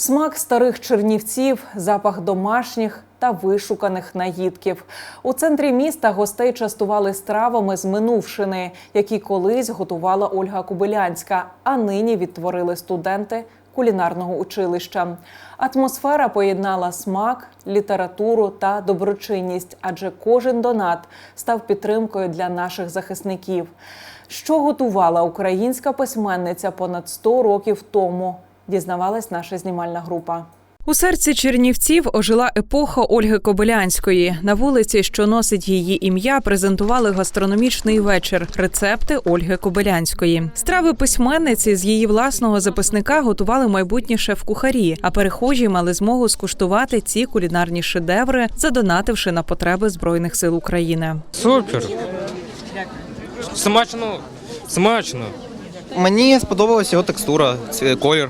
Смак старих чернівців, запах домашніх та вишуканих наїдків. У центрі міста гостей частували стравами з минувшини, які колись готувала Ольга Кобилянська, а нині відтворили студенти кулінарного училища. Атмосфера поєднала смак, літературу та доброчинність, адже кожен донат став підтримкою для наших захисників. Що готувала українська письменниця понад 100 років тому, дізнавалась наша знімальна група. У серці Чернівців ожила епоха Ольги Кобилянської. На вулиці, що носить її ім'я, презентували гастрономічний вечір. Рецепти Ольги Кобилянської. Страви письменниці з її власного записника готували майбутні шеф-кухарі, а перехожі мали змогу скуштувати ці кулінарні шедеври, задонативши на потреби збройних сил України. Супер. Смачно. Смачно. Мені сподобалася його текстура, колір.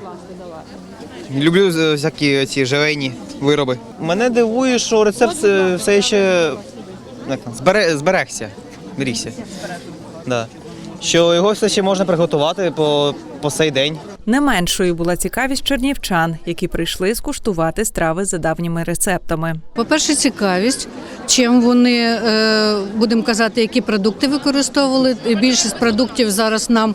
Люблю з- всякі ці желейні вироби. Мене дивує, що рецепт е, все ще як там, збере, зберегся. Берігся. Да. Що його все ще можна приготувати по, по сей день. Не меншою була цікавість чернівчан, які прийшли скуштувати страви за давніми рецептами. По-перше, цікавість, чим вони, е, будемо казати, які продукти використовували. Більшість продуктів зараз нам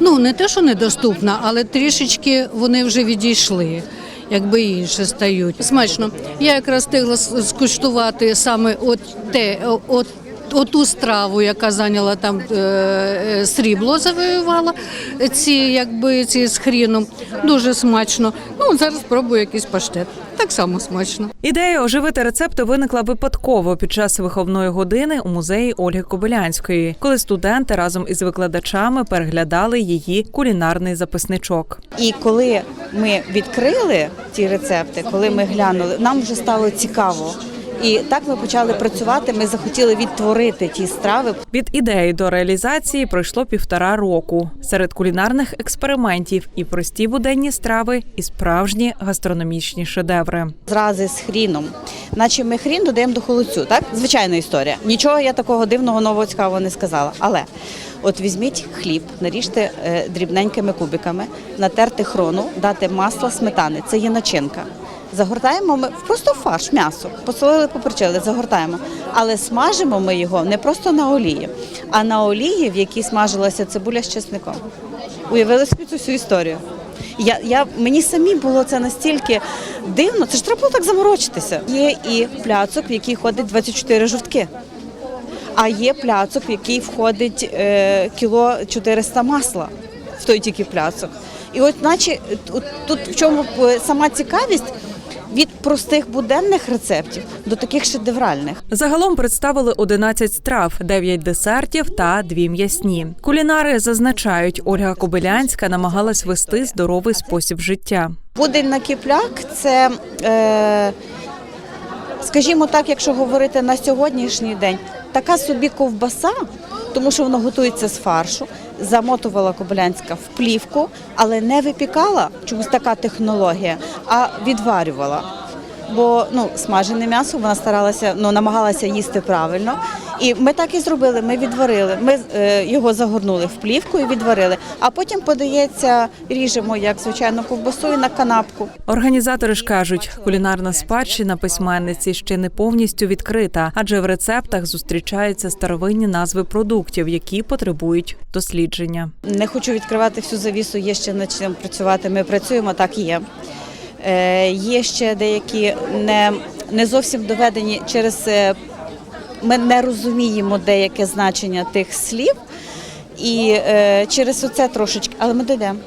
ну не те, що недоступна, але трішечки вони вже відійшли. Якби інше стають. Смачно. Я якраз встигла скуштувати саме от те, от, оту страву, яка зайняла там е, е, срібло, завоювала ці, якби ці з хріном. Дуже смачно. Ну, зараз спробую якийсь паштет. Так само смачно. Ідея оживити рецепти виникла випадково під час виховної години у музеї Ольги Кобилянської, коли студенти разом із викладачами переглядали її кулінарний записничок. І коли ми відкрили ті рецепти, коли ми глянули, нам вже стало цікаво. І так ми почали працювати. Ми захотіли відтворити ті страви. Від ідеї до реалізації пройшло півтора року. Серед кулінарних експериментів і прості буденні страви, і справжні гастрономічні шедеври. Зрази з хріном, наче ми хрін додаємо до холодцю. Так, звичайна історія. Нічого я такого дивного нового цікавого не сказала. Але от візьміть хліб, наріжте е, дрібненькими кубиками, натерти хрону, дати масло, сметани. Це є начинка. Загортаємо ми просто фарш, м'ясо, посолили, поперчили, загортаємо. Але смажимо ми його не просто на олії, а на олії, в якій смажилася цибуля з чесником. Уявили собі цю всю історію. Я, я, мені самі було це настільки дивно, це ж треба було так заморочитися. Є і пляцок, в який ходить 24 жовтки. А є пляцок, в який входить е, кіло 400 масла в той тільки пляцок. І от наче от, тут в чому е, сама цікавість від простих буденних рецептів до таких шедевральних. Загалом представили 11 страв, 9 десертів та 2 м'ясні. Кулінари зазначають, Ольга Кобилянська намагалась вести здоровий спосіб життя. Будень на кіпляк це, е, скажімо так, якщо говорити на сьогоднішній день, така собі ковбаса, тому що воно готується з фаршу, замотувала Кобилянська в плівку, але не випікала, чомусь така технологія, а відварювала. Бо ну, смажене м'ясо вона старалася, ну, намагалася їсти правильно. І ми так і зробили. Ми відварили. Ми е, його загорнули в плівку і відварили. А потім подається, ріжемо як звичайно ковбасу і на канапку. Організатори ж кажуть, кулінарна спадщина письменниці ще не повністю відкрита, адже в рецептах зустрічаються старовинні назви продуктів, які потребують дослідження. Не хочу відкривати всю завісу, є ще над чим працювати. Ми працюємо, так і є. Е, є ще деякі не, не зовсім доведені через е, ми не розуміємо деяке значення тих слів. І е, через оце трошечки, але ми дійдемо.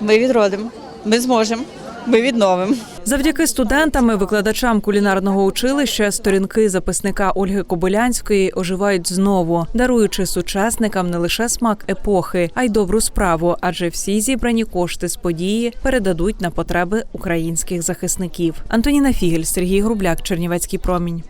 Ми відродимо, ми зможемо, ми відновимо. Завдяки студентам і викладачам кулінарного училища сторінки записника Ольги Кобилянської оживають знову, даруючи сучасникам не лише смак епохи, а й добру справу, адже всі зібрані кошти з події передадуть на потреби українських захисників. Антоніна Фігель, Сергій Грубляк, Чернівецький промінь.